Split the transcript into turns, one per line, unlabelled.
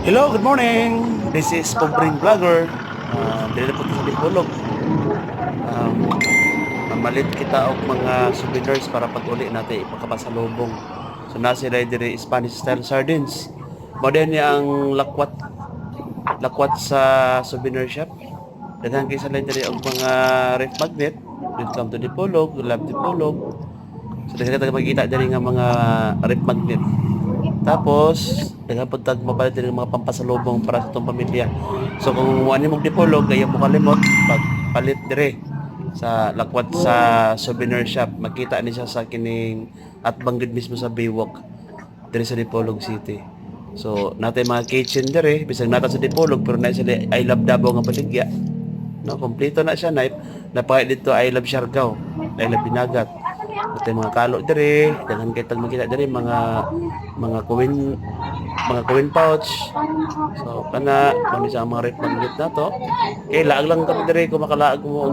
Hello, good morning. This is Pobreng Vlogger. Uh, dito po sa Dipolog. Um, mamalit kita og mga souvenirs para pag uli natin ipakapasalubong. So nasi rin diri Spanish style sardines. Modern niya ang lakwat lakwat sa souvenir shop. Daghan kay sa diri og mga ref magnet. Welcome to Dipolog, love Dipolog. So daghan ka makita diri nga mga ref magnet. Tapos, tag mapalit din ng mga pampasalubong para sa itong pamilya. So kung ano mong dipolog, kaya mo kalimot, pagpalit dire sa lakwat sa souvenir shop. Makita ni siya sa kining at banggid mismo sa Baywalk dire sa Dipolog City. So, natin mga kitchen dire, bisag nata sa Dipolog, pero na I love Davao nga baligya. No, kompleto na siya na napakay dito I love Siargao, I love Binagat. Yung mga kalo dire, daghan kay tag makita dire mga mga kuwin mga kuwin pouch. So kana kung sa mga rep magnet na. Kay laag lang kami dire kung makalaag mo